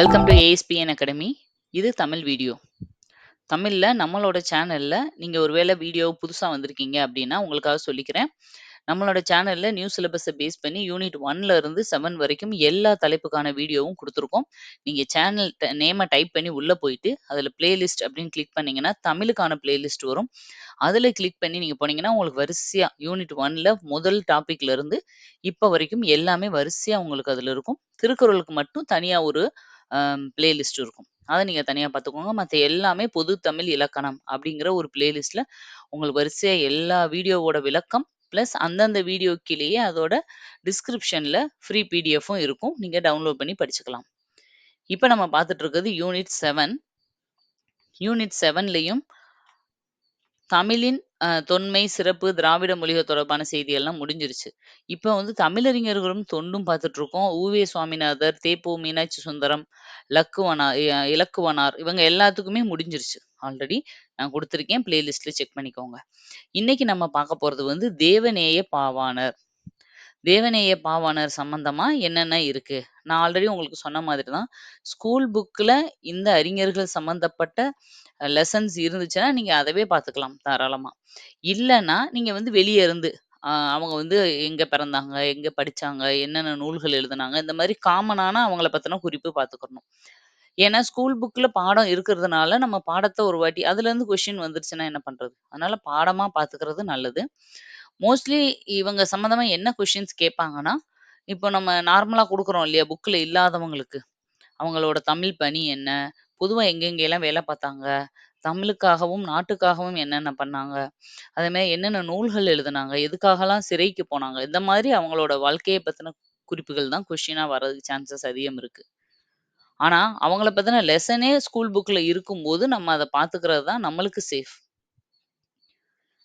Welcome to ASPN academy. இது Tamil video. தமிழ்ல நம்மளோட சேனல்ல நீங்க ஒரு வேளை வீடியோ புதுசா வந்திருக்கீங்க அப்படின்னா, உங்களுக்காக சொல்லிக்கிறேன். நம்மளோட சேனல்ல நியூ சிலபஸ பேஸ் பண்ணி யூனிட் ஒன்ல இருந்து செவன் வரைக்கும் எல்லா தலைப்புக்கான வீடியோவும் கொடுத்துருக்கோம் நீங்க சேனல் நேமை நேம டைப் பண்ணி உள்ள போயிட்டு, அதுல பிளேலிஸ்ட் அப்படின்னு கிளிக் பண்ணீங்கன்னா, தமிழுக்கான பிளேலிஸ்ட் வரும். அதுல கிளிக் பண்ணி நீங்க போனீங்கன்னா, உங்களுக்கு வரிசையா யூனிட் ஒன்ல முதல் டாபிக்ல இருந்து வரைக்கும் எல்லாமே வரிசையா உங்களுக்கு அதுல இருக்கும். திருக்குறளுக்கு மட்டும் தனியாக ஒரு பிளேலிஸ்ட் இருக்கும். அதை நீங்கள் தனியாக பார்த்துக்கோங்க. மற்ற எல்லாமே பொது தமிழ் இலக்கணம் அப்படிங்கிற ஒரு பிளேலிஸ்ட்டில் உங்களுக்கு வரிசையாக எல்லா வீடியோவோட விளக்கம், ப்ளஸ் அந்தந்த வீடியோக்கிலேயே அதோட டிஸ்கிரிப்ஷனில் ஃப்ரீ பிடிஎஃப்பும் இருக்கும். நீங்கள் டவுன்லோட் பண்ணி படிச்சுக்கலாம். இப்போ நம்ம பார்த்துட்டு இருக்கிறது யூனிட் செவன் யூனிட் செவன்லேயும் தமிழின் அ தொன்மை, சிறப்பு, திராவிட மொழிகள் தொடர்பான செய்தியெல்லாம் முடிஞ்சிருச்சு. இப்ப வந்து தமிழறிஞர்களும் தொண்டும் பார்த்துட்டு இருக்கோம். உ.வே. சுவாமிநாதர், தே.பொ. மீனாட்சி சுந்தரம், லக்குவனா இலக்குவனார் இவங்க எல்லாத்துக்குமே முடிஞ்சிருச்சு. ஆல்ரெடி நான் குடுத்துருக்கேன். பிளேலிஸ்ட்ல செக் பண்ணிக்கோங்க. இன்னைக்கு நம்ம பார்க்க போறது வந்து தேவநேய பாவாணர். தேவநேய பாவாணர் சம்பந்தமா என்னென்ன இருக்கு? நான் ஆல்ரெடி உங்களுக்கு சொன்ன மாதிரி தான். ஸ்கூல் புக்ல இந்த அறிஞர்கள் சம்பந்தப்பட்ட அ லெசன்ஸ் இருந்துச்சுன்னா, நீங்க அதவே பார்த்துக்கலாம் தாராளமா. இல்லன்னா, நீங்க வந்து வெளிய இருந்து அ அவங்க வந்து எங்க பிறந்தாங்க? எங்க படிச்சாங்க? என்னென்ன நூல்கள் எழுதுனாங்க? இந்த மாரி காமனான அவங்கள பத்தின குறிப்பு பார்த்துக்கணும். ஏன்னா, ஸ்கூல் புக்ல பாடம் இருக்கிறதுனால, நம்ம பாடத்த ஒரு வாட்டி அதுலேருந்து கொஸ்டின் வந்துருச்சுன்னா என்ன பண்றது? அதனால பாடமா பார்த்துக்கிறது நல்லது. மோஸ்ட்லி இவங்க சம்மந்தமா என்ன கொஷின்ஸ் கேட்பாங்கன்னா, இப்போ நம்ம நார்மலா குடுக்குறோம் இல்லையா? புக்ல இல்லாதவங்களுக்கு. அவங்களோட தமிழ் பணி என்ன? பொதுவா எங்கெங்கேல்லாம் வேலை பார்த்தாங்க? தமிழுக்காகவும், நாட்டுக்காகவும் என்னென்ன பண்ணாங்க? அதேமாரி என்னென்ன நூல்கள் எழுதுனாங்க? எதுக்காகலாம் சிறைக்கு போனாங்க? இந்த மாதிரி அவங்களோட வாழ்க்கைய பத்தின குறிப்புகள் தான் கொஸ்டினா வர்றதுக்கு சான்சஸ் அதிகம் இருக்கு. ஆனா, அவங்கள பத்தின லெசனே ஸ்கூல் புக்ல இருக்கும்போது, நம்ம அத பார்த்துக்கிறது தான் நம்மளுக்கு சேஃப்.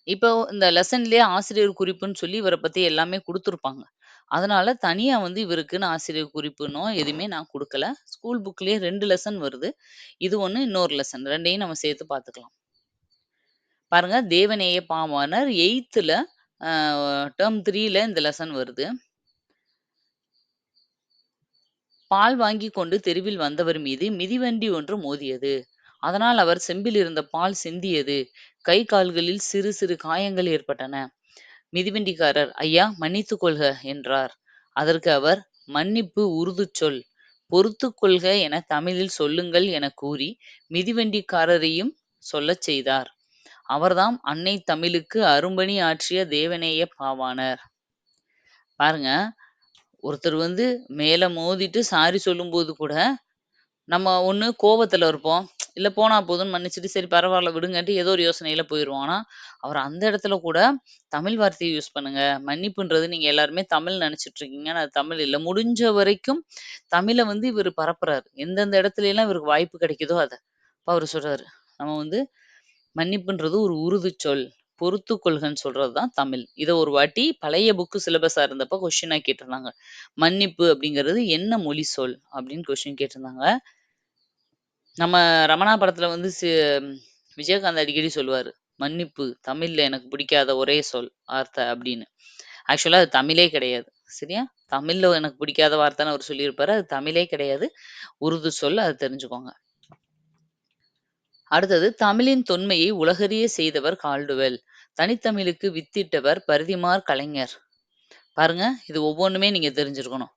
இப்போ இந்த லெசன்லயே ஆசிரியர் குறிப்புன்னு சொல்லி இவர பத்தி எல்லாமே குடுத்துருப்பாங்க. அதனால தனியா வந்து இவருக்குன்னு ஆசிரியர் குறிப்புன்னோ எதுவுமே நான் குடுக்கல. ஸ்கூல் புக்லயே 2 லெசன் வருது. இது ஒண்ணு, இன்னொரு லெசன் 2யும் நம்ம சேர்த்து பார்த்துக்கலாம். பாருங்க, தேவநேய பாவாணர் 8த்துல அ டெர்ம் 3ல இந்த லெசன் வருது. பால் வாங்கிக் கொண்டு தெருவில் வந்தவர் மீது மிதிவண்டி ஒன்று மோதியது. அதனால் அவர் செம்பில் இருந்த பால் சிந்தியது. கை, கால்களில் சிறு சிறு காயங்கள் ஏற்பட்டன. மிதிவண்டிக்காரர், ஐயா மன்னித்து கொள்க என்றார். அதற்கு அவர், மன்னிப்பு உருது சொல். பொறுத்து கொள்க என தமிழில் சொல்லுங்கள் என கூறி மிதிவண்டிக்காரரையும் சொல்லச் செய்தார். அவர்தாம் அன்னை தமிழுக்கு அரும்பணி ஆற்றிய தேவனேய பாவானர் பாருங்க, ஒருத்தர் வந்து மேல மோதிட்டு சாரி சொல்லும்போது கூட, நம்ம ஒண்ணு கோபத்துல இருப்போம். இல்ல போனா போதுன்னு மன்னிச்சுட்டு, சரி பரவால்ல விடுங்கன்ட்டு ஏதோ ஒரு யோசனையில போயிருவோம். ஆனா, அவர் அந்த இடத்துல கூட தமிழ் வார்த்தைய யூஸ் பண்ணுங்க. மன்னிப்புன்றது நீங்க எல்லாருமே தமிழ் நெனச்சுட்டு இருக்கீங்க. ஆனா அது தமிழ் இல்ல. முடிஞ்ச வரைக்கும் தமிழ வந்து இவரு பரப்புறாரு. எந்தெந்த இடத்துலலாம் இவருக்கு வாய்ப்பு கிடைக்குதோ அத. அப்ப அவரு சொல்றாரு, நம்ம வந்து மன்னிப்புன்றது ஒரு உருதுச் சொல். பொறுத்துக் கொள்கன்னு சொல்றது தான் தமிழ். இத ஒரு வாட்டி பழைய புக்கு சிலபஸா இருந்தப்ப கொஸ்டினா கேட்டிருந்தாங்க. மன்னிப்பு அப்படிங்கிறது என்ன மொழி சொல்? அப்படின்னு கொஸ்டின் கேட்டிருந்தாங்க. நம்ம ரமணா படத்துல வந்து சி விஜயகாந்த் அடிக்கடி சொல்லுவாரு. மன்னிப்பு தமிழ்ல எனக்கு பிடிக்காத ஒரே சொல் வார்த்தை அப்படின்னு. ஆக்சுவலா அது தமிழே கிடையாது. சரியா? தமிழ்ல எனக்கு பிடிக்காத வார்த்தைன்னு அவரு சொல்லியிருப்பாரு. அது தமிழே கிடையாது. உருது சொல். அத தெரிஞ்சுக்கோங்க. அடுத்தது தமிழின் தொன்மையை உலகறிய செய்தவர் கால்டுவெல். தனித்தமிழுக்கு வித்திட்டவர் பரிதிமாற் கலைஞர். பாருங்க, இது ஒவ்வொன்னுமே நீங்க தெரிஞ்சிருக்கணும்.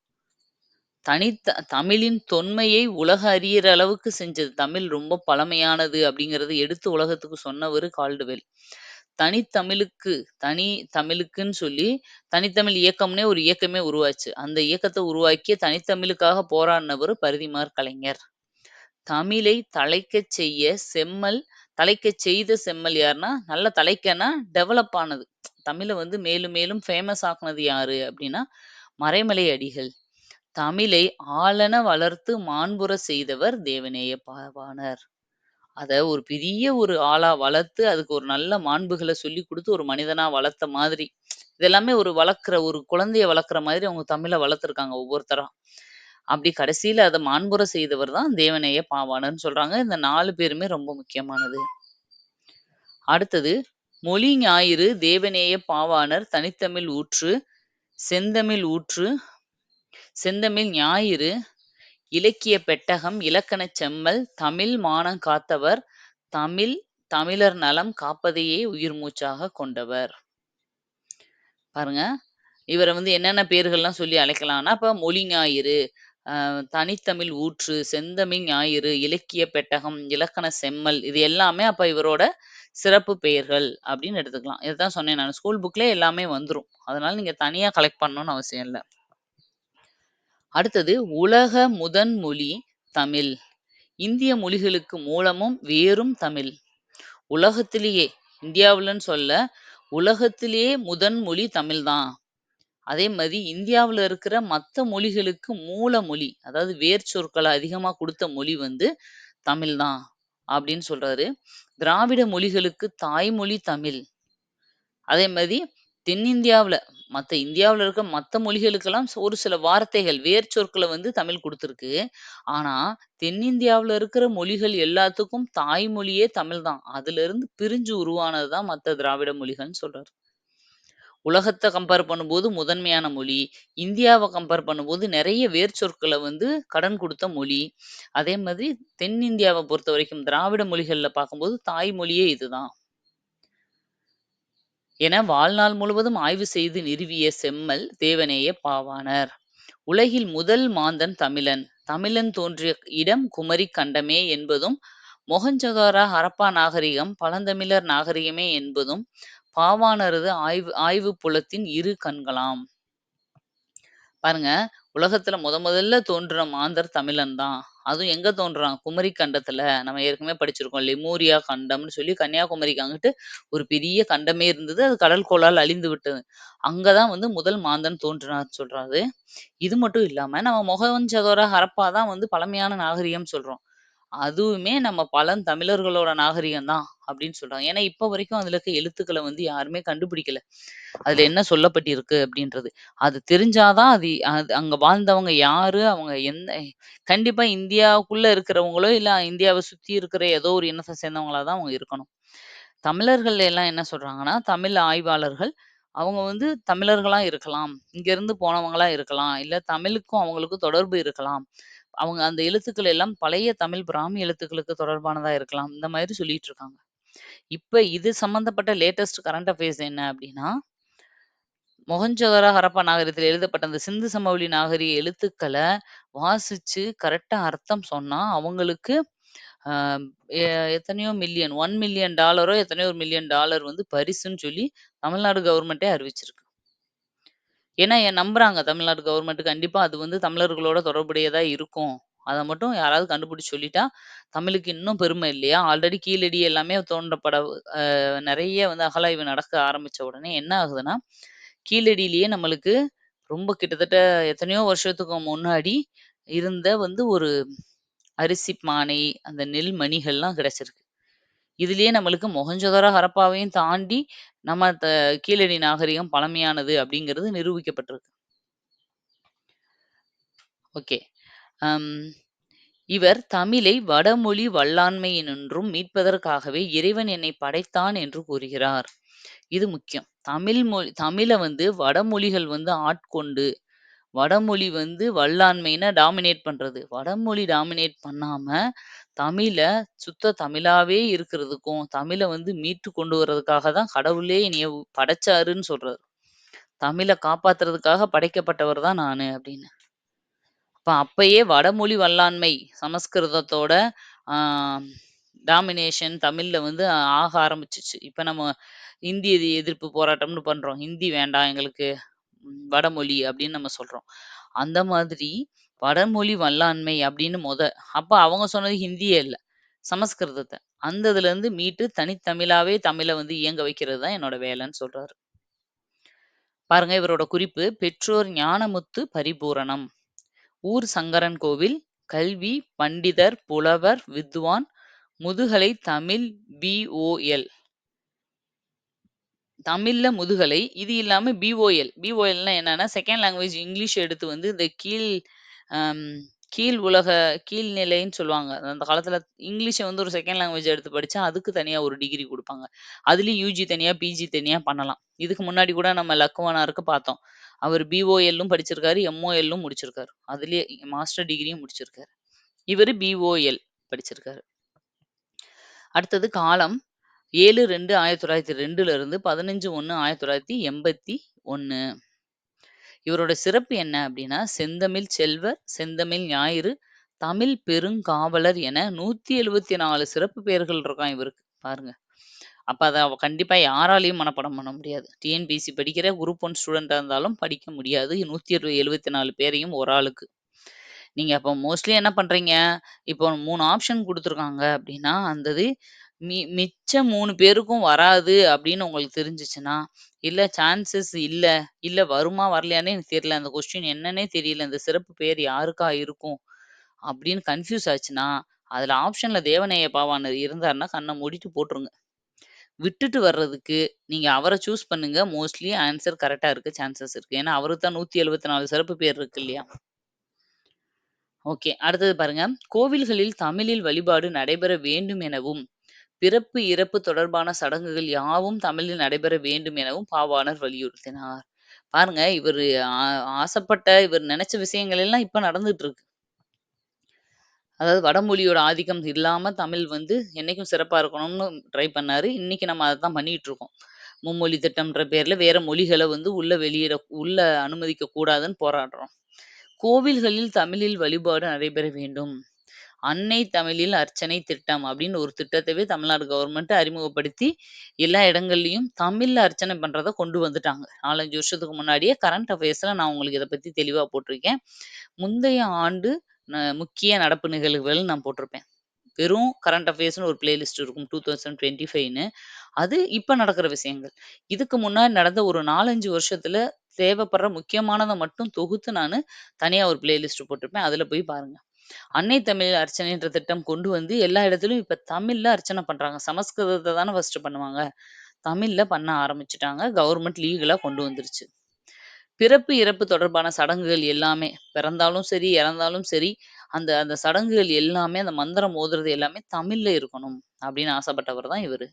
தனித்த தமிழின் தொன்மையை உலக அறியிற அளவுக்கு செஞ்சது. தமிழ் ரொம்ப பழமையானது அப்படிங்கிறத எடுத்து உலகத்துக்கு சொன்னவரு கால்டுவெல். தனித்தமிழுக்கு தனி தமிழுக்குன்னு சொல்லி தனித்தமிழ் இயக்கம்னே ஒரு இயக்கமே உருவாச்சு. அந்த இயக்கத்த உருவாக்கிய தனித்தமிழுக்காக போராடினவரு பரிதிமாற் கலைஞர். தமிழை தழைக்கச் செய்ய செம்மல் தழைக்கச் செய்த செம்மல் யாருன்னா, நல்ல தழைக்கன்னா டெவலப் ஆனது. தமிழ வந்து மேலும் மேலும் ஃபேமஸ் ஆக்குனது யாரு அப்படின்னா, மறைமலை அடிகள். தமிழை ஆளென வளர்த்து மாண்புறச் செய்தவர் தேவநேய பாவாணர். அத ஒரு பெரிய ஒரு ஆளா வளர்த்து, அதுக்கு ஒரு நல்ல மாண்புகள சொல்லிக் குடுத்து ஒரு மனிதனா வளர்த்த மாதிரி. இதெல்லாமே ஒரு வளர்க்கிற ஒரு குழந்தைய வளர்க்கிற மாதிரி அவங்க தமிழ வளர்த்துருக்காங்க ஒவ்வொருத்தரா. அப்படி கடைசியில அத மாண்புற செய்தவர் தான் தேவநேய பாவாணர்ன்னு சொல்றாங்க. இந்த 4 பேருமே ரொம்ப முக்கியமானது. அடுத்தது, மொழி ஞாயிறு தேவநேய பாவாணர் தனித்தமிழ் ஊற்று, செந்தமிழ் ஊற்று, செந்தமிழ் ஞாயிறு, இலக்கிய பெட்டகம், இலக்கணச் செம்மல், தமிழ் மானங் காத்தவர், தமிழ் தமிழர் நலம் காப்பதையே உயிர் மூச்சாகக் கொண்டவர். பாருங்க. இவர வந்து என்னென்ன பேர்கள்லாம் சொல்லி அழைக்கலாம்னா, அப்ப மொழி ஞாயிறு, அ தனித்தமிழ் ஊற்று, செந்தமிழ் ஞாயிறு, இலக்கிய பெட்டகம், இலக்கண செம்மல் இது எல்லாமே அப்ப இவரோட சிறப்பு பெயர்கள் அப்படின்னு எடுத்துக்கலாம். இதுதான் சொன்னேன் நானு. ஸ்கூல் புக்லயே எல்லாமே வந்துரும். அதனால நீங்க தனியா கலெக்ட் பண்ணணும்னு அவசியம் இல்ல. அடுத்தது உலக முதன் மொழி தமிழ். இந்திய மொழிகளுக்கு மூலமும் வேரும் தமிழ். உலகத்திலேயே இந்தியாவுலன்னு சொல்ல, உலகத்திலேயே முதன் மொழி தமிழ் தான். அதே மாதிரி இந்தியாவுல இருக்கிற மத்த மொழிகளுக்கு மூல மொழி, அதாவது வேர் சொற்களை அதிகமா கொடுத்த மொழி வந்து தமிழ் தான் அப்படின்னு சொல்றாரு. திராவிட மொழிகளுக்கு தாய்மொழி தமிழ். அதே மாதிரி தென்னிந்தியாவுல மற்ற இந்தியாவில் இருக்க மற்ற மொழிகளுக்கெல்லாம் ஒரு சில வார்த்தைகள், வேர் சொற்களை வந்து தமிழ் கொடுத்துருக்கு ஆனா, தென்னிந்தியாவில் இருக்கிற மொழிகள் எல்லாத்துக்கும் தாய்மொழியே தமிழ் தான். அதிலிருந்து பிரிஞ்சு உருவானது தான் மத்த திராவிட மொழிகள்னு சொல்றாரு. உலகத்தை கம்பேர் பண்ணும்போது முதன்மையான மொழி. இந்தியாவை கம்பேர் பண்ணும்போது நிறைய வேர் சொற்களை வந்து கடன் கொடுத்த மொழி. அதே மாதிரி தென்னிந்தியாவை பொறுத்த வரைக்கும் திராவிட மொழிகளில் பார்க்கும்போது தாய்மொழியே இதுதான். என வாழ்நாள் முழுவதும் ஆய்வு செய்து நிறுவிய செம்மல் தேவநேய பாவாணர். உலகில் முதல் மாந்தன் தமிழன். தமிழன் தோன்றிய இடம் குமரிக் கண்டமே என்பதும், மொகஞ்சகாரா ஹரப்பா நாகரிகம் பழந்தமிழர் நாகரிகமே என்பதும் பாவானரது ஆய்வு ஆய்வு புலத்தின் இரு கண்களாம். பாருங்க, உலகத்துல முத முதல்ல தோன்றின மாந்தர் தமிழன் தான். அதுவும் எங்க தோன்றுறான்? குமரி கண்டத்துல. நம்ம ஏற்கனவே படிச்சிருக்கோம். லெமூரியா கண்டம்னு சொல்லி கன்னியாகுமரிக்கு அங்கிட்டு ஒரு பெரிய கண்டமே இருந்தது. அது கடல் கோளால் அழிந்து விட்டது. அங்கதான் வந்து முதல் மாந்தன் தோன்றினார் சொல்றாரு. இது மட்டும் இல்லாம நம்ம மொஹஞ்சதாரோ, ஹரப்பா தான் வந்து பழமையான நாகரிகம் சொல்றோம். அதுவுமே நம்ம பழந்தமிழர்களோட நாகரிகம் தான் அப்படின்னு சொல்றாங்க. ஏன்னா, இப்ப வரைக்கும் அதுல இருக்க எழுத்துக்கள வந்து யாருமே கண்டுபிடிக்கல. அதுல என்ன சொல்லப்பட்டிருக்கு அப்படின்றது. அது தெரிஞ்சா தான் அது அது அங்க வாழ்ந்தவங்க யாரு? அவங்க எந்த கண்டிப்பா இந்தியாவுக்குள்ள இருக்கிறவங்களோ, இல்ல இந்தியாவ சுத்தி இருக்கிற ஏதோ ஒரு இனத்த சேர்ந்தவங்களா தான் அவங்க இருக்கணும். தமிழர்கள் எல்லாம் என்ன சொல்றாங்கன்னா, தமிழ் ஆய்வாளர்கள் அவங்க வந்து தமிழர்களா இருக்கலாம். இங்கேருந்து போனவங்களா இருக்கலாம். இல்ல தமிழுக்கும் அவங்களுக்கும் தொடர்பு இருக்கலாம். அவங்க அந்த எழுத்துக்கள் எல்லாம் பழைய தமிழ் பிராமி எழுத்துக்களுக்கு தொடர்பானதா இருக்கலாம். இந்த மாதிரி சொல்லிட்டு இருக்காங்க. இப்ப இது சம்மந்தப்பட்ட லேட்டஸ்ட் கரண்ட் அஃபேர்ஸ் என்ன அப்படின்னா மொஹஞ்சதாரோ, ஹரப்பா நாகரிகத்தில் எழுதப்பட்ட அந்த சிந்து சமவெளி நாகரிக எழுத்துக்களை வாசிச்சு கரெக்டா அர்த்தம் சொன்னா, அவங்களுக்கு எ எத்தனையோ மில்லியன் ஒன் மில்லியன் டாலரோ எத்தனையோ மில்லியன் டாலர் வந்து பரிசுன்னு சொல்லி தமிழ்நாடு கவர்மெண்ட்டே அறிவிச்சிருக்கு. ஏன்னா எ நம்புறாங்க தமிழ்நாடு கவர்மெண்ட் கண்டிப்பா அது வந்து தமிழர்களோட தொடர்புடையதா இருக்கும். அத மட்டும் யாராவது கண்டுபிடிச்சு சொல்லிட்டா, தமிழுக்கு இன்னும் பெருமை இல்லையா? ஆல்ரெடி கீழடி எல்லாமே தோண்டப்பட அ நெறைய வந்து அகழாய்வு நடக்க ஆரம்பிச்ச உடனே என்ன ஆகுதுன்னா, கீழடியிலேயே நம்மளுக்கு ரொம்ப கிட்டத்தட்ட எத்தனையோ வருஷத்துக்கு முன்னாடி இருந்த வந்து ஒரு அரிசி பானை, அந்த நெல் மணிகள்லாம் கிடைச்சிருக்கு. இதுலயே நம்மளுக்கு மொஹஞ்சதாரோ, ஹரப்பாவையும் தாண்டி நம்ம த கீழடி நாகரிகம் பழமையானது அப்படிங்கிறது நிரூபிக்கப்பட்டிருக்கு. ஓகே. இவர் தமிழை வடமொழி வல்லாண்மையினின்றும் மீட்பதற்காகவே இறைவன் என்னை படைத்தான் என்று கூறுகிறார். இது முக்கியம். தமிழ் மொழி தமிழை வந்து வடமொழிகள் வந்து ஆட்கொண்டு, வடமொழி வந்து வல்லாண்மைன்னா டாமினேட் பண்றது. வடமொழி டாமினேட் பண்ணாம, தமிழ சுத்த தமிழாவே இருக்கிறதுக்கும், தமிழ வந்து மீட்டு கொண்டு வர்றதுக்காக தான் கடவுளே என்னைய படைச்சாருன்னு சொல்றாரு. தமிழ காப்பாத்துறதுக்காக படைக்கப்பட்டவர் தான் நானு அப்படின்னு. அப்ப அப்பயே வடமொழி வல்லாண்மை சமஸ்கிருதத்தோட ஆ டாமினேஷன் தமிழ்ல வந்து ஆக ஆரம்பிச்சுச்சு. இப்ப நம்ம இந்தி எதி எதிர்ப்பு போராட்டம்னு பண்றோம். ஹிந்தி வேண்டாம் எங்களுக்கு ம் வடமொழி அப்படின்னு நம்ம சொல்றோம். அந்த மாதிரி வடமொழி வல்லாண்மை அப்படின்னு மொத அப்போ அவங்க சொன்னது ஹிந்தியே இல்ல. சமஸ்கிருதத்த. அந்த இருந்து மீட்டு தனித்தமிழாவே தமிழை வந்து இயங்க வைக்கிறது தான் என்னோட வேலைன்னு சொல்றாரு. பாருங்க இவரோட குறிப்பு பெற்றோர் ஞானமுத்து பரிபூரணம். ஊர் சங்கரன் கோவில். கல்வி பண்டிதர், புலவர், வித்வான். முதுகலை தமிழ் பி.ஓ.எல். தமிழ்ல முதுகலை. இது இல்லாம பி.ஓ.எல். பி.ஓ.எல்னா என்னன்னா, செகண்ட் லாங்குவேஜ் இங்கிலீஷ் எடுத்து வந்து இந்த கீழ் அம் கீழ் உலக கீழ்நிலைன்னு சொல்லுவாங்க. அந்த காலத்துல இங்கிலீஷ வந்து ஒரு செகண்ட் லாங்குவேஜ் எடுத்து படிச்சா, அதுக்கு தனியா ஒரு டிகிரி குடுப்பாங்க. அதுலயும் யுஜி தனியா, பிஜி தனியா பண்ணலாம். இதுக்கு முன்னாடி கூட நம்ம லக்குவனாருக்கு பார்த்தோம். அவரு பிஓஎல்லும் படிச்சிருக்காரு, எம்ஓஎல்லும் முடிச்சிருக்காரு. அதுலயே மாஸ்டர் டிகிரியும் முடிச்சிருக்காரு. இவரு பிஓஎல் படிச்சிருக்காரு. அடுத்தது காலம் 7/2/1902ல இருந்து 15/1/1981. இவரோட சிறப்பு என்ன அப்படின்னா செந்தமிழ் செல்வர், செந்தமிழ் ஞாயிறு, தமிழ் பெருங்காவலர் என 174 சிறப்பு பெயர்கள் இருக்கான் இவருக்கு. பாருங்க. அப்ப அத கண்டிப்பா யாராலயும் மனப்படம் பண்ண முடியாது. டிஎன்பிசி படிக்கிற குரூப் ஒன் ஸ்டூடெண்டா இருந்தாலும் படிக்க முடியாது. 174 பேரையும் ஒரு ஆளுக்கு. நீங்க அப்ப மோஸ்ட்லி என்ன பண்றீங்க, இப்போ மூணு ஆப்ஷன் கொடுத்துருக்காங்க அப்படின்னா அந்தது மி மிச்ச 3 பேருக்கும் வராது அப்படின்னு உங்களுக்கு தெரிஞ்சுச்சுன்னா, இல்ல சான்சஸ் இல்ல, இல்ல வருமா வரலையான்னே எனக்கு தெரியல. அந்த கொஸ்டின் என்னன்னே தெரியல. இந்த சிறப்பு பெயர் யாருக்கா இருக்கும்? அப்படின்னு கன்ஃப்யூஸ் ஆச்சுன்னா, அதுல ஆப்ஷன்ல தேவநேய பாவாணர் இருந்தாருன்னா, கண்ண மூடிட்டு போட்டுருங்க. விட்டுட்டு வர்றதுக்கு நீங்க அவர சூஸ் பண்ணுங்க. மோஸ்ட்லி ஆன்ஸர் கரெக்ட்டா இருக்க சான்சஸ் இருக்கு. ஏன்னா, அவருக்கு தான் 174 சிறப்பு பெயர் இருக்கு இல்லையா? ஓகே. அடுத்தது பாருங்க. கோவில்களில் தமிழில் வழிபாடு நடைபெற வேண்டும் எனவும், பிறப்பு, இறப்பு தொடர்பான சடங்குகள் யாவும் தமிழில் நடைபெற வேண்டும் எனவும் பாவாணர் வலியுறுத்தினார். பாருங்க, இவரு ஆ ஆசைப்பட்ட, இவர் நினைச்ச விஷயங்கள் எல்லாம் இப்ப நடந்துட்டு இருக்கு. அதாவது வடமொழியோட ஆதிக்கம் இல்லாம தமிழ் வந்து என்னைக்கும் சிறப்பா இருக்கணும்னு ட்ரை பண்ணாரு. இன்னைக்கு நம்ம அதத்தான் பண்ணிட்டு இருக்கோம். மும்மொழி திட்டம்ன்ற பேர்ல வேற மொழிகள வந்து உள்ள வெளியிட உள்ள அனுமதிக்க கூடாதுன்னு போராடுறோம். கோவில்களில் தமிழில் வழிபாடு நடைபெற வேண்டும். அன்னை தமிழில் அர்ச்சனை திட்டம் அப்படின்னு ஒரு திட்டத்தவே தமிழ்நாடு கவர்மெண்ட் அறிமுகப்படுத்தி, எல்லா இடங்கள்லையும் தமிழ்ல அர்ச்சனை பண்றத கொண்டு வந்துட்டாங்க. 4, 5 வருஷத்துக்கு முன்னாடியே கரண்ட் அஃபேர்ஸ்ல நான் உங்களுக்கு இதை பத்தி தெளிவா போட்டிருக்கேன். முந்தைய ஆண்டு ந முக்கிய நடப்பு நிகழ்வுகள் நான் போட்டிருப்பேன். வெறும் கரண்ட் அஃபேர்ஸ்னு ஒரு பிளேலிஸ்ட் இருக்கும் 2025ன்னு. அது இப்போ நடக்கிற விஷயங்கள். இதுக்கு முன்னாடி நடந்த ஒரு 4, 5 வருஷத்துல தேவைப்படுற முக்கியமானதை மட்டும் தொகுத்து நான் தனியாக ஒரு பிளேலிஸ்ட் போட்டிருப்பேன். அதில் போய் பாருங்கள் அன்னை தமிழ் அர்ச்சனைன்ற திட்டம் கொண்டு வந்து எல்லா இடத்துலயும் இப்ப தமிழ்ல அர்ச்சனை பண்றாங்க. சமஸ்கிருதத்த தானே ஃபர்ஸ்ட் பண்ணுவாங்க. தமிழ்ல பண்ண ஆரம்பிச்சுட்டாங்க. கவர்மெண்ட் லீகலா கொண்டு வந்துருச்சு. பிறப்பு, இறப்பு தொடர்பான சடங்குகள் எல்லாமே பிறந்தாலும் சரி, இறந்தாலும் சரி, அந்த அந்த சடங்குகள் எல்லாமே அந்த மந்திரம் ஓதுறது எல்லாமே தமிழ்ல இருக்கணும் அப்படின்னு ஆசைப்பட்டவர் தான் இவரு.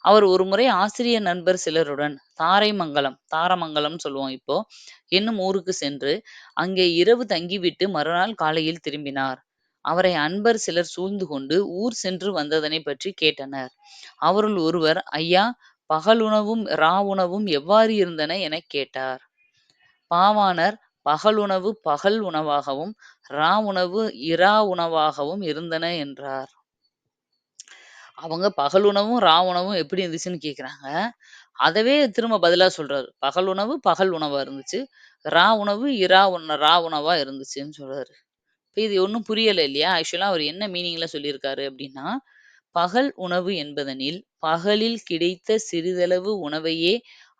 அவர் ஒரு முறை ஆசிரியர் நண்பர் சிலருடன் தாரைமங்கலம், தாரமங்கலம்னு சொல்லுவோம் இப்போ, என்னும் ஊருக்கு சென்று, அங்கே இரவு தங்கிவிட்டு மறுநாள் காலையில் திரும்பினார். அவரை அன்பர் சிலர் சூழ்ந்து கொண்டு ஊர் சென்று வந்ததனைப் பற்றி கேட்டனர். அவருள் ஒருவர், ஐயா! பகலுணவும், இராவுணவும் எவ்வாறு இருந்தன எனக் கேட்டார். பாவாணர், பகலுணவு பகல் உணவாகவும், இரா உணவு இரா உணவாகவும் இருந்தன என்றார். அவங்க பகல் உணவும், இரா உணவும் எப்படி இருந்துச்சுன்னு கேட்குறாங்க. அதவே திரும்ப பதிலா சொல்றாரு. பகல் உணவு பகல் உணவா இருந்துச்சு. ரா உணவு இரா உண ரா உணவா இருந்துச்சுன்னு சொல்றாரு. இப்ப இது ஒண்ணும் புரியல இல்லையா? ஆக்சுவலா அவர் என்ன மீனிங்ல சொல்லியிருக்காரு அப்படின்னா, பகல் உணவு என்பதனில் பகலில் கிடைத்த சிறிதளவு உணவையே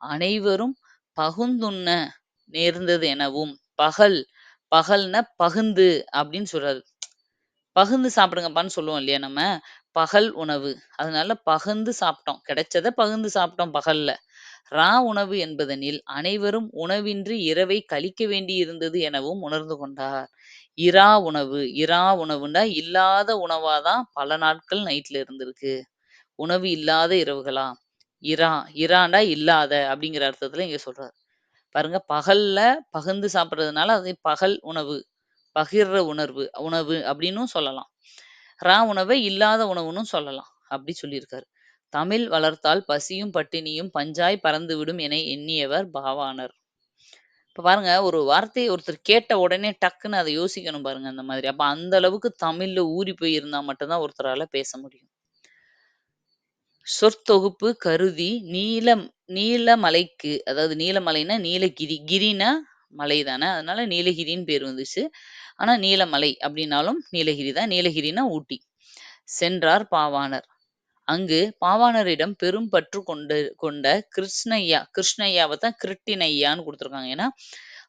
அனைவரும் பகுந்துண்ண நேர்ந்தது எனவும், பகல் பகல்னா பகுந்து அப்படின்னு சொல்றாரு. பகுந்து சாப்பிடுங்கப்பான்னு சொல்லுவோம் இல்லையா நம்ம? பகல் உணவு. அதனால பகிர்ந்து சாப்பிட்டோம். கிடைச்சத பகிர்ந்து சாப்பிட்டோம் பகல்ல. ரா உணவு என்பதனில் அனைவரும் உணவின்றி இரவை கழிக்க வேண்டியிருந்தது எனவும் உணர்ந்து கொண்டார். இரா உணவு இரா உணவுன்னா இல்லாத உணவாதான் பல நாட்கள் நைட்ல இருந்திருக்கு. உணவு இல்லாத இரவுகளா? இரா இராண்டா இல்லாத அப்படிங்கிற அர்த்தத்துல இங்க சொல்றாரு. பாருங்க பகல்ல பகிர்ந்து சாப்பிடுறதுனால அது பகல் உணவு. பகிர்ற உணர்வு உணவு அப்படின்னும் சொல்லலாம். ரா உணவை இல்லாத உணவுன்னு சொல்லலாம். அப்படி சொல்லியிருக்காரு. தமிழ் வளர்த்தால் பசியும் பட்டினியும் பஞ்சாய் பறந்துவிடும் என எண்ணியவர் பாவாணர். இப்ப பாருங்க ஒரு வார்த்தையை ஒருத்தர் கேட்ட உடனே டக்குன்னு அதை யோசிக்கணும் பாருங்க அந்த மாதிரி. அப்ப அந்த அளவுக்கு தமிழ்ல ஊறி போய் இருந்தா ஒருத்தரால பேச முடியும். சொற்தொகுப்பு கருதி நீலம் நீலமலைக்கு அதாவது நீலமலைன்னா நீலகிரி. கிரின்னா மலை தானே. அதனால நீலகிரின்னு பேர் வந்துச்சு. ஆனா நீலமலை அப்படின்னாலும் நீலகிரி தான். நீலகிரினா ஊட்டி. சென்றார் பாவாணர். அங்கு பாவாணரிடம் பெரும் பற்று கொண்டு கொண்ட கிருஷ்ணய்யா கிருஷ்ணய்யாவை தான் கிருட்டினையான்னு கொடுத்துருக்காங்க ஏன்னா,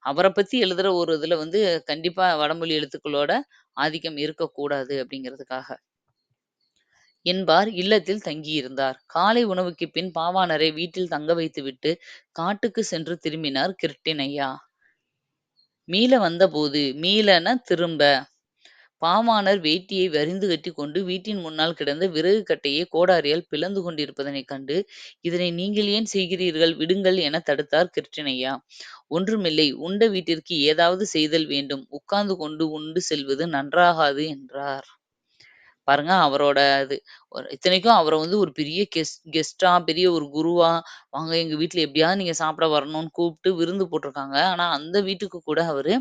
அவரை பத்தி எழுதுற ஒரு இதுல வந்து கண்டிப்பா வடமொழி எழுத்துக்களோட ஆதிக்கம் இருக்கக்கூடாது அப்படிங்கிறதுக்காக. என்பார் இல்லத்தில் தங்கியிருந்தார். காலை உணவுக்குப் பின் பாவாணரை வீட்டில் தங்க வைத்துவிட்டு காட்டுக்கு சென்று திரும்பினார் கிருட்டினையா மீள வந்தபோது மீளன திரும்ப பாவாணர் வேட்டியை வரிந்து கட்டிக் கொண்டு வீட்டின் முன்னால் கிடந்த விறகு கட்டையை கோடாரியால் பிளந்து கொண்டிருப்பதனைக் கண்டு, இதனை நீங்கள் ஏன் செய்கிறீர்கள்? விடுங்கள் எனத் தடுத்தார் கிருட்டிணையா. ஒன்றுமில்லை, உண்ட வீட்டிற்கு ஏதாவது செய்தல் வேண்டும். உட்கார்ந்து கொண்டு உண்டு செல்வது நன்றாகாது என்றார். பாருங்க அவரோட இது. ஒரு இத்தனைக்கும் அவர வந்து ஒரு பெரிய கெஸ்ட் கெஸ்ட்டா, பெரிய ஒரு குருவா, வாங்க எங்க வீட்ல எப்படியாவது நீங்க சாப்பிட வரணும்னு கூப்பிட்டு விருந்து போட்டிருக்காங்க. ஆனா அந்த வீட்டுக்கு கூட அவரு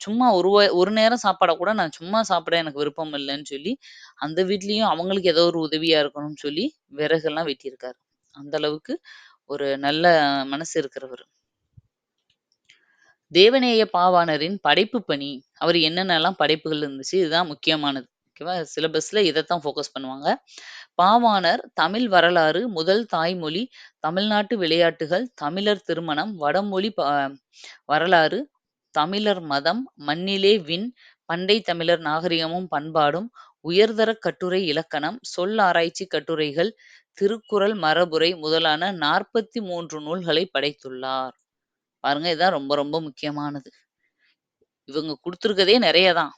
சும்மா ஒரு வ ஒரு நேரம் சாப்பாட கூட நான் சும்மா சாப்பிட எனக்கு விருப்பம் இல்லன்னு சொல்லி, அந்த வீட்லயும் அவங்களுக்கு ஏதோ ஒரு உதவியா இருக்கணும்னு சொல்லி விறகெல்லாம் வெட்டியிருக்காரு. அந்த அளவுக்கு ஒரு நல்ல மனசு இருக்கிறவரு. தேவநேய பாவாணரின் படைப்புப் பணி. அவர் என்னென்னலாம் படைப்புகள் இருந்துச்சு, இதுதான் முக்கியமானது. ஓகேவா? சிலபஸ்ல இதத்தான் ஃபோக்கஸ் பண்ணுவாங்க. பாவாணர் தமிழ் வரலாறு, முதல் தாய்மொழி, தமிழ்நாட்டு விளையாட்டுகள், தமிழர் திருமணம், வடமொழி வரலாறு, தமிழர் மதம், மண்ணிலே விண், பண்டை தமிழர் நாகரிகமும் பண்பாடும், உயர்தர கட்டுரை இலக்கணம், சொல் ஆராய்ச்சி கட்டுரைகள், திருக்குறள் மரபுரை முதலான நாற்பத்தி மூன்று நூல்களை படைத்துள்ளார். பாருங்க இதான் ரொம்ப ரொம்ப முக்கியமானது. இவங்க கொடுத்துருக்கதே நிறைய தான்.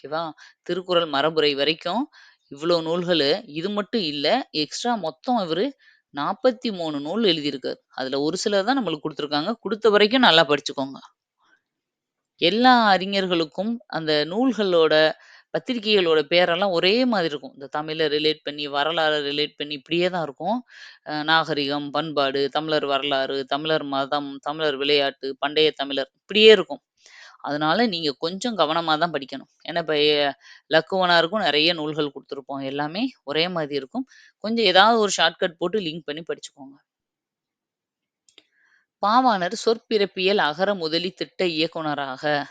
ஓகேவா? திருக்குறள் மரபுரை வரைக்கும் இவ்வளோ நூல்களு. இது மட்டும் இல்லை எக்ஸ்ட்ரா மொத்தம் இவரு 43 நூல் எழுதியிருக்காரு. அதில் ஒரு சிலர் தான் நம்மளுக்கு கொடுத்துருக்காங்க கொடுத்த வரைக்கும் நல்லா படிச்சுக்கோங்க. எல்லா அறிஞர்களுக்கும் அந்த நூல்களோட, பத்திரிகைகளோட பேரெல்லாம் ஒரே மாதிரி இருக்கும். இந்த தமிழை ரிலேட் பண்ணி, வரலாறு ரிலேட் பண்ணி இப்படியே தான் இருக்கும். நாகரிகம், பண்பாடு, தமிழர் வரலாறு, தமிழர் மதம், தமிழர் விளையாட்டு, பண்டைய தமிழர் இப்படியே இருக்கும். அதனால நீங்க கொஞ்சம் கவனமா தான் படிக்கணும். ஏன்னா இப்ப எ லக்குவனாருக்கும் நெறைய நூல்கள் கொடுத்துருப்போம் எல்லாமே ஒரே மாதிரி இருக்கும். கொஞ்சம் ஏதாவது ஒரு ஷார்ட்கட் போட்டு லிங்க் பண்ணி படிச்சுக்கோங்க. பாவாணர் சொற்பிறப்பியல் அகர முதலி திட்ட இயக்குனராக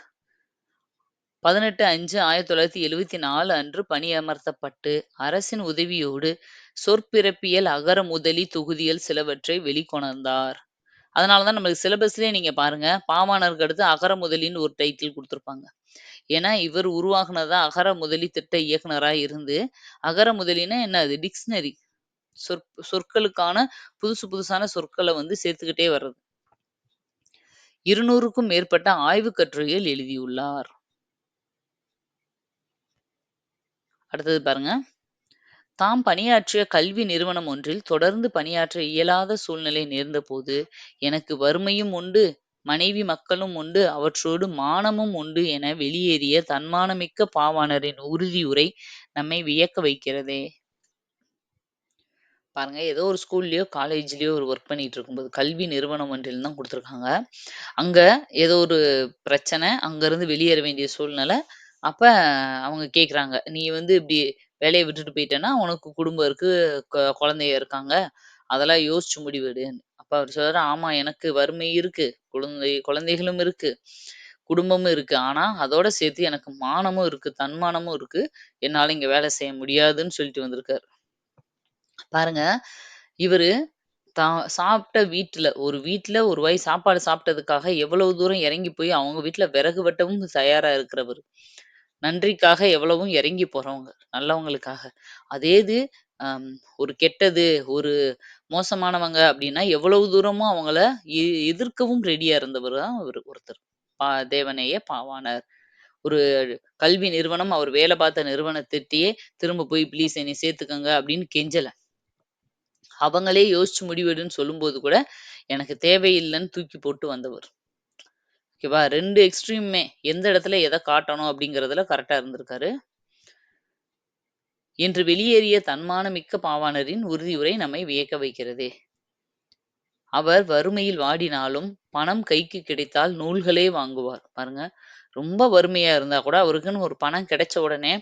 18.5.1974 அன்று பணியமர்த்தப்பட்டு, அரசின் உதவியோடு சொற்பிறப்பியல் அகர முதலி தொகுதிகள் சிலவற்றை வெளிக்கொணர்ந்தார். அதனால தான் நம்மளுக்கு சிலபஸ்லேயே நீங்கள் பாருங்கள் பாமானருக்கு அடுத்து அகர முதலின்னு ஒரு டைட்டில் கொடுத்துருப்பாங்க ஏன்னா, இவர் உருவாக்குனது அகர முதலி திட்ட இயக்குனராக இருந்து, அகர முதலின்னா என்ன அது? டிக்ஷனரி. சொற் சொற்களுக்கான புதுசு புதுசான சொற்களை வந்து சேர்த்துக்கிட்டே வர்றது. 200க்கும் மேற்பட்ட ஆய்வுக் கட்டுரைகள் எழுதியுள்ளார். அடுத்தது பாருங்க. தாம் பணியாற்றிய கல்வி நிறுவனம் ஒன்றில் தொடர்ந்து பணியாற்ற இயலாத சூழ்நிலை நேர்ந்தபோது, எனக்கு வறுமையும் உண்டு, மனைவி மக்களும் உண்டு, அவற்றோடு மானமும் உண்டு என வெளியேறிய தன்மானமிக்க பாவாணரின் உறுதியுரை நம்மை வியக்க வைக்கிறதே. பாருங்க, ஏதோ ஒரு ஸ்கூல்லயோ, காலேஜ்லயோ ஒரு ஒர்க் பண்ணிட்டு இருக்கும்போது, கல்வி நிறுவனம் ஒன்றில் தான் கொடுத்துருக்காங்க அங்க ஏதோ ஒரு பிரச்சனை, அங்கிருந்து வெளியேற வேண்டிய சூழ்நிலை. அப்ப அவங்க கேக்குறாங்க "நீ வந்து இப்படி வேலைய விட்டுட்டு போயிட்டன்னா, உனக்கு குடும்பம் இருக்கு, கொ குழந்தைக இருக்காங்க. அதெல்லாம் யோசிச்சு முடிவெடுன்னு." அப்ப அவரு சொல்றாரு, "ஆமா எனக்கு வறுமை இருக்கு, குழந்தை குழந்தைகளும் இருக்கு, குடும்பமும் இருக்கு. ஆனா அதோட சேர்த்து எனக்கு மானமும் இருக்கு, தன்மானமும் இருக்கு. என்னால இங்க வேலை செய்ய முடியாதுன்னு" சொல்லிட்டு வந்திருக்காரு. பாருங்க, இவரு தான் சாப்பிட்ட வீட்ல ஒரு வீட்ல ஒரு வாய் சாப்பாடு சாப்பிட்டதுக்காக எவ்வளவு தூரம் இறங்கி போய் அவங்க வீட்ல விறகு வெட்டவும் தயாரா இருக்கிறவரு. நன்றிக்காக எவ்வளவும் இறங்கி போறவங்க, நல்லவங்களுக்காக. அதே இது ஒரு கெட்டது, ஒரு மோசமானவங்க அப்படின்னா, எவ்வளவு தூரமும் அவங்கள எதிர்க்கவும் ரெடியா இருந்தவர் தான் அவரு ஒருத்தர். பா தேவநேய பாவானார் ஒரு கல்வி நிறுவனம், அவர் வேலை பார்த்த நிறுவனத்திட்டே திரும்ப போய் ப்ளீஸ் என்னை சேர்த்துக்கங்க அப்படின்னு கெஞ்சல. அவங்களே யோசிச்சு முடிவெடுன்னு சொல்லும்போது கூட, எனக்கு தேவையில்லைன்னு தூக்கி போட்டு வந்தவர். ஓகேவா? ரெண்டு எக்ஸ்ட்ரீமுமே எந்த இடத்துல எதை காட்டணும் அப்படிங்கிறதுல கரெக்டாக இருந்திருக்காரு. என்று வெளியேறிய தன்மான மிக்க பாவாணரின் உறுதியுரை நம்மை வியக்க வைக்கிறதே. அவர் வறுமையில் வாடினாலும், பணம் கைக்கு கிடைத்தால் நூல்களே வாங்குவார். பாருங்க, ரொம்ப வறுமையா இருந்தா கூட அவருக்குன்னு ஒரு பணம் கிடைச்ச உடனே,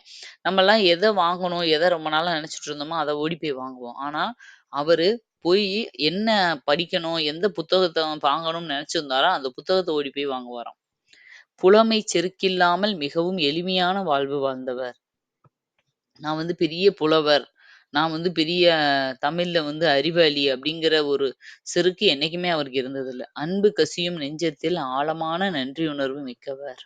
நம்மலாம் எத வாங்கணும், எத ரொம்ப நாளா நினைச்சுட்டு இருந்தோமோ, அத ஓடி போய் வாங்குவோம். ஆனா, அவரு போயி என்ன படிக்கணும், எந்த புத்தகத்த வாங்கணும்னு நினைச்சிருந்தாரோ, அந்த புத்தகத்த ஓடி போய் வாங்குவாராம். புலமைச் செருக்கில்லாமல் மிகவும் எளிமையான வாழ்வு வாழ்ந்தவர். நான் வந்து பெரிய புலவர், நான் வந்து பெரிய தமிழ்ல வந்து அறிவாளி அப்படிங்கிற ஒரு செருக்கு என்னைக்குமே அவருக்கு இருந்ததில்ல. அன்பு கசியும் நெஞ்சத்தில் ஆழமான நன்றியுணர்வு மிக்கவர்.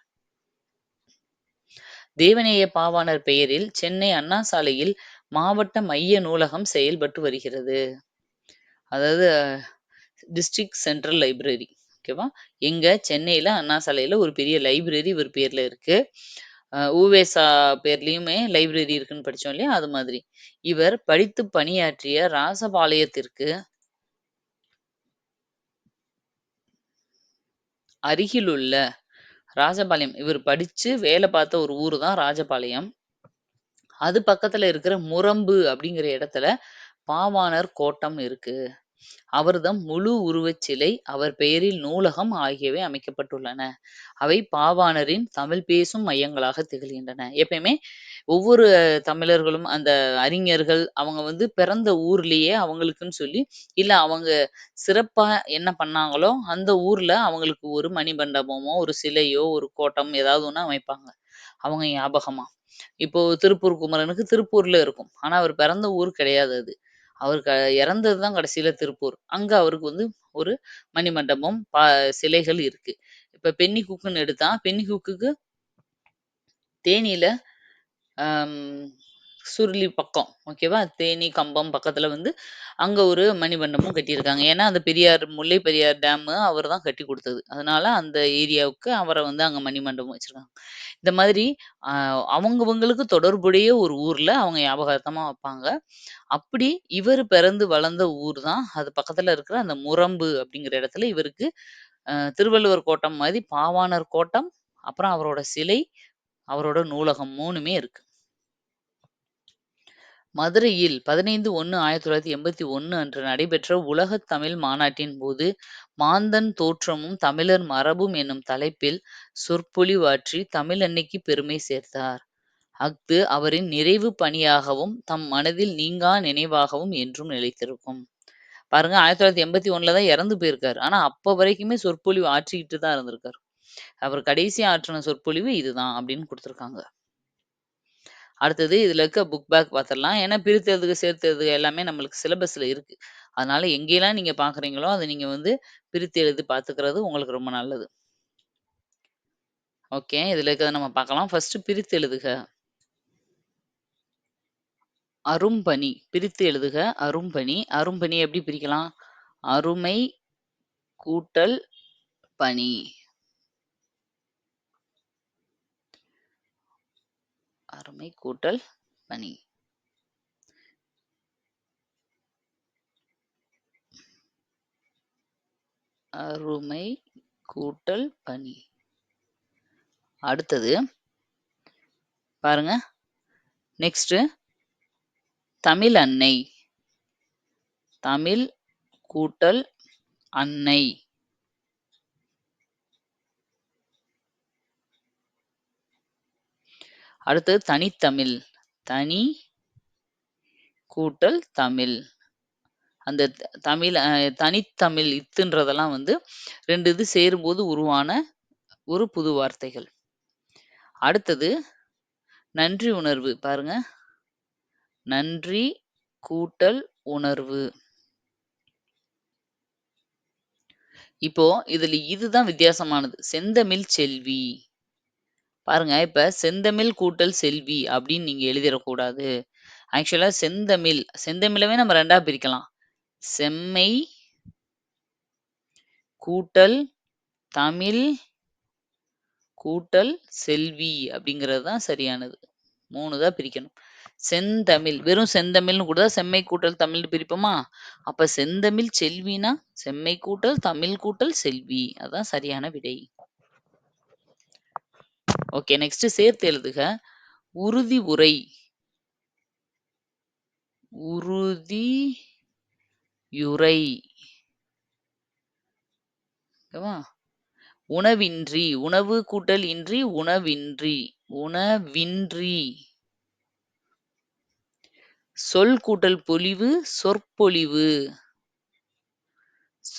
தேவநேய பாவாணர் பெயரில் சென்னை அண்ணா சாலையில் மாவட்ட மைய நூலகம் செயல்பட்டு வருகிறது. அதாவது டிஸ்ட்ரிக்ட் சென்ட்ரல் லைப்ரரி. ஓகேவா? எங்க சென்னையில அண்ணா சாலையில ஒரு பெரிய லைப்ரரி இவர் பேர்ல இருக்கு. ஊவேசா பேர்லயுமே லைப்ரரி இருக்குன்னு படிச்சோம் இல்லையா? அது மாதிரி. இவர் படித்து பணியாற்றிய ராசபாளையத்திற்கு அருகிலுள்ள ராஜபாளையம். இவர் படிச்சு வேலை பார்த்த ஒரு ஊர் தான் ராஜபாளையம். அது பக்கத்துல இருக்கிற முரம்பு அப்படிங்கிற இடத்துல பாவாணர் கோட்டம் இருக்கு. அவர்தம் முழு உருவச் சிலை, அவர் பெயரில் நூலகம் ஆகியவை அமைக்கப்பட்டுள்ளன. அவை பாவாணரின் தமிழ் பேசும் மையங்களாக திகழ்கின்றன. எப்பயுமே ஒவ்வொரு தமிழர்களும் அந்த அறிஞர்கள் அவங்க வந்து பிறந்த ஊர்லயே அவங்களுக்குன்னு சொல்லி, இல்ல அவங்க சிறப்பா என்ன பண்ணாங்களோ, அந்த ஊர்ல அவங்களுக்கு ஒரு மணிமண்டபமோ, ஒரு சிலையோ, ஒரு கோட்டம் ஏதாவது ஒண்ணு அமைப்பாங்க. அவங்க ஞாபகமா. இப்போ திருப்பூர் குமரனுக்கு திருப்பூர்ல இருக்கும். ஆனா அவர் பிறந்த ஊர் கிடையாது அது. அவர் க இறந்தது தான் கடைசியில திருப்பூர். அங்க அவருக்கு வந்து ஒரு மணிமண்டபம், பா சிலைகள் இருக்கு. இப்ப பென்னி குக்குன்னு எடுத்தா, பென்னி குக்குக்கு தேனியில அம் சுருளி பக்கம். ஓகேவா? தேனி, கம்பம் பக்கத்துல வந்து அங்க ஒரு மணிமண்டபம் கட்டியிருக்காங்க. ஏன்னா, அந்த பெரியார் முல்லை பெரியார் டேமு அவர் தான் கட்டி கொடுத்தது அதனால அந்த ஏரியாவுக்கு அவரை வந்து அங்க மணிமண்டபம் வச்சிருக்காங்க. இந்த மாதிரி அவங்கவங்களுக்கு தொடர்புடைய ஒரு ஊர்ல அவங்க ஞாபகார்த்தமா வைப்பாங்க அப்படி இவர் பிறந்து வளர்ந்த ஊர் தான் அது பக்கத்துல இருக்கிற அந்த முரம்பு அப்படிங்கிற இடத்துல இவருக்கு திருவள்ளுவர் கோட்டம் மாதிரி பாவாணர் கோட்டம், அப்புறம் அவரோட சிலை, அவரோட நூலகம் மூணுமே இருக்கு. மதுரையில் 15/1/1981 அன்று நடைபெற்ற உலகத் தமிழ் மாநாட்டின் போது, "மாந்தன் தோற்றமும் தமிழர் மரபும்" என்னும் தலைப்பில் சொற்பொழிவாற்றி தமிழன்னைக்கு பெருமை சேர்த்தார். அஃது அவரின் நிறைவு பணியாகவும், தம் மனதில் நீங்கா நினைவாகவும் என்றும் நிலைத்திருக்கும். பாருங்க 1981ல தான் இறந்து போயிருக்காரு. ஆனா அப்ப வரைக்குமே சொற்பொழிவு ஆற்றிக்கிட்டு தான் இருந்திருக்காரு. அவர் கடைசி ஆற்றின சொற்பொழிவு இதுதான் அப்படின்னு கொடுத்திருக்காங்க அடுத்தது இதில் இருக்க புக் பேக் பார்த்துடலாம். ஏன்னா பிரித்து எழுதுக, எல்லாமே நம்மளுக்கு சிலபஸ்ல இருக்கு. அதனால எங்கேயெல்லாம் நீங்க பார்க்குறீங்களோ, அத நீங்க வந்து பிரித்து எழுதி பார்த்துக்கிறது உங்களுக்கு ரொம்ப நல்லது. ஓகே. இதுல இருக்கிறத நம்ம பார்க்கலாம். ஃபர்ஸ்ட்டு பிரித்து எழுதுக. அரும்பணி. பிரித்து எழுதுக அரும்பணி. அரும்பணி எப்படி பிரிக்கலாம்? அருமை கூட்டல் பணி. அருமை கூட்டல் பணி. அருமை கூட்டல் பணி. அடுத்தது பாருங்க. நெக்ஸ்ட்டு தமிழ் அன்னை. தமிழ் கூட்டல் அன்னை. அடுத்தது தனித்தமிழ். தனி கூட்டல் தமிழ். அந்த த தமிழ் தனித்தமிழ் இத்துன்றதெல்லாம் வந்து ரெண்டு இது சேரும்போது உருவான ஒரு புது வார்த்தைகள். அடுத்தது நன்றி உணர்வு. பாருங்க. நன்றி கூட்டல் உணர்வு. இப்போ இதுல இதுதான் வித்தியாசமானது. செந்தமிழ் செல்வி. பாருங்க, இப்ப செந்தமிழ் கூட்டல் செல்வி அப்படின்னு நீங்க எழுதிறக்கூடாது. ஆக்சுவலா செந்தமிழ் செந்தமிழவே நம்ம ரெண்டா பிரிக்கலாம். செம்மை கூட்டல் தமிழ் கூட்டல் செல்வி அப்படிங்கிறது தான் சரியானது. மூணு தான் பிரிக்கணும். செந்தமிழ் வெறும் செந்தமிழ்னு கூட செம்மை கூட்டல் தமிழ் பிரிப்போமா? அப்ப செந்தமிழ் செல்வினா, செம்மை கூட்டல் தமிழ் கூட்டல் செல்வி. அதான் சரியான விடை. ஓகே. நெக்ஸ்ட் சேர்த்து எழுதுக. உறுதி உரை. உறுதி யுரை. ஓகேவா? உணவின்றி. உணவு கூட்டல் இன்றி உணவின்றி. உணவின்றி. சொல் கூட்டல் பொலிவு சொற்பொழிவு.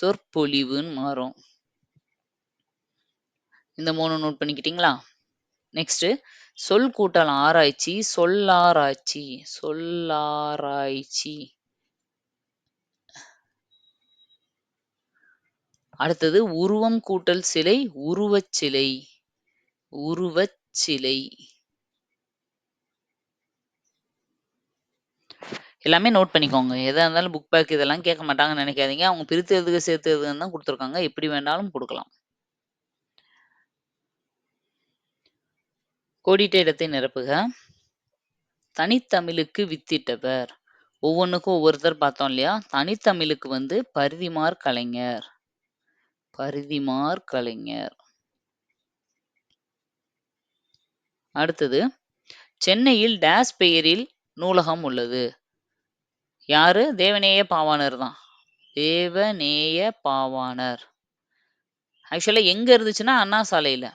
சொற்பொழிவுன்னு மாறும். இந்த மூணு நோட் பண்ணிக்கிட்டீங்களா? நெக்ஸ்ட் சொல் கூட்டல் ஆராய்ச்சி சொல்லாராய்ச்சி. சொல்லாராய்ச்சி. அடுத்தது உருவம் கூட்டல் சிலை உருவச் சிலை. உருவச் சிலை. எல்லாமே நோட் பண்ணிக்கோங்க. எதாக இருந்தாலும் புக் பேக் இதெல்லாம் கேட்க மாட்டாங்கன்னு நினைக்காதீங்க. அவங்க பிரித்து எதுக்கு சேர்த்து எதுன்னு தான் கொடுத்துருக்காங்க எப்படி வேணாலும் கொடுக்கலாம் கோடிட்ட இடத்தை நிரப்புக. தனித்தமிழுக்கு வித்திட்டவர். ஒவ்வொன்றுக்கும் ஒவ்வொருத்தர் பார்த்தோம் இல்லையா? தனித்தமிழுக்கு வந்து பரிதிமார் கலைஞர். பரிதிமார் கலைஞர். அடுத்தது, சென்னையில் டேஸ் பெயரில் நூலகம் உள்ளது. யாரு? தேவநேய பாவாணர் தான். தேவநேய பாவாணர். ஆக்சுவலா எங்க இருந்துச்சுன்னா, அண்ணா சாலையில.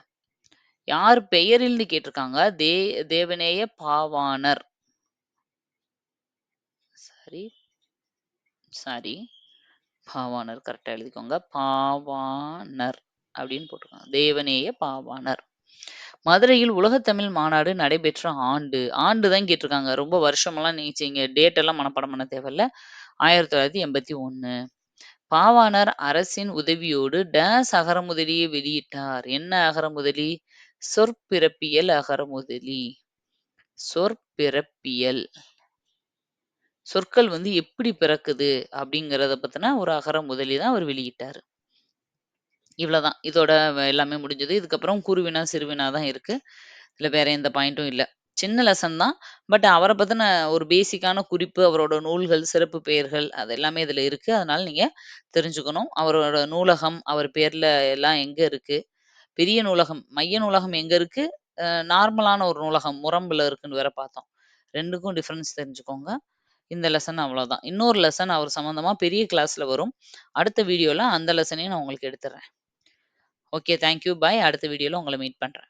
யார் பெயரில்னு கேட்டிருக்காங்க. தே தேவநேய பாவாணர். சாரி. சாரி. பாவாணர் கரெக்டா எழுதிக்கோங்க. பாவாணர் அப்படின்னு போட்டிருக்காங்க தேவநேய பாவாணர். மதுரையில் உலகத்தமிழ் மாநாடு நடைபெற்ற ஆண்டு. ஆண்டு தான் கேட்டிருக்காங்க. ரொம்ப வருஷமெல்லாம் நினைச்சிங்க டேட் எல்லாம் மனப்பாடம் பண்ண தேவையில்ல. 1981. பாவாணர் அரசின் உதவியோடு டேஸ் அகரமுதலியை வெளியிட்டார். என்ன அகரமுதலி? சொற்பிறப்பியல் அகரமுதலி. சொற்பிறப்பியல். சொற்கள் வந்து எப்படி பிறக்குது அப்படிங்கிறத பத்தின ஒரு அகரமுதலி தான் அவர் வெளியிட்டார் இவ்வளோதான். இதோட எல்லாமே முடிஞ்சது. இதுக்கப்புறம் குருவினா, சிறுவினா தான் இருக்கு. இதுல வேற எந்த பாயிண்ட்டும் இல்லை சின்ன லெசன் தான். பட் அவரை பத்தின ஒரு பேசிக்கான குறிப்பு, அவரோட நூல்கள், சிறப்பு பெயர்கள் அது எல்லாமே இதுல இருக்கு. அதனால நீங்க தெரிஞ்சுக்கணும். அவரோட நூலகம், அவர் பேர்ல எல்லாம் எங்க இருக்கு? பெரிய நூலகம், மைய நூலகம் எங்க இருக்கு? நார்மலான ஒரு நூலகம், முரம்புல இருக்குன்னு வேற பார்த்தோம். ரெண்டுக்கும் டிஃப்ரென்ஸ் தெரிஞ்சுக்கோங்க. இந்த லெசன் அவ்வளோதான். இன்னொரு லெசன் அவர் சம்மந்தமா பெரிய கிளாஸ்ல வரும். அடுத்த வீடியோல அந்த லெசனையும் நான் உங்களுக்கு எடுத்துடுறேன் ஓகே. Thank you. பாய். அடுத்த வீடியோவில் உங்களை மீட் பண்றேன்.